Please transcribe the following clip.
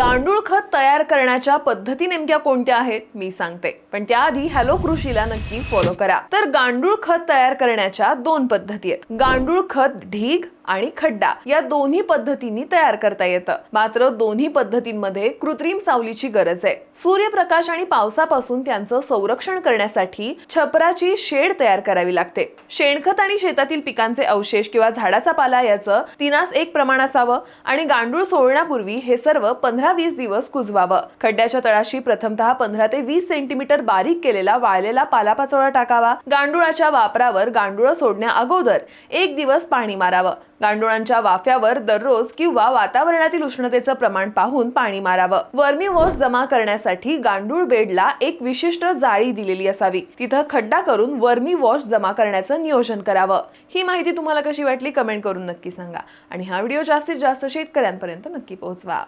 गांडूळ खत तयार करण्याच्या पद्धती नेमक्या कोणत्या आहेत मी सांगते. पण त्याआधी हॅलो कृषीला नक्की फॉलो करा. तर गांडूळ खत तयार करण्याच्या दोन पद्धती आहेत. गांडूळ खत ढीग आणि खड्डा या दोन्ही पद्धतींनी तयार करता येतं. मात्र दोन्ही पद्धतींमध्ये कृत्रिम सावलीची गरज आहे. सूर्यप्रकाश आणि पावसापासून त्यांचं संरक्षण करण्यासाठी छपराची शेड तयार करावी लागते. शेणखत आणि शेतातील पिकांचे अवशेष किंवा झाडाचा पाला याचं तिनास एक प्रमाण असावं आणि गांडूळ सोडण्यापूर्वी हे सर्व पंधरा वीस दिवस कुजवावं. खड्ड्याच्या तळाशी प्रथमतः पंधरा ते वीस सेंटीमीटर बारीक केलेला वाळलेला पालापाचोळा टाकावा. गांडुळाच्या वापरावर गांडुळं सोडण्या अगोदर एक दिवस पाणी मारावं. गांडुळांच्या वाफ्यावर दररोज किंवा वातावरणातील उष्णतेचं प्रमाण पाहून पाणी मारावं. वर्मी वॉश जमा करण्यासाठी गांडूळ बेडला एक विशिष्ट जाळी दिलेली असावी. तिथं खड्डा करून वर्मी वॉश जमा करण्याचं नियोजन करावं. ही माहिती तुम्हाला कशी वाटली कमेंट करून नक्की सांगा. आणि हा व्हिडिओ जास्तीत जास्त शेतकऱ्यांपर्यंत नक्की पोहोचवा.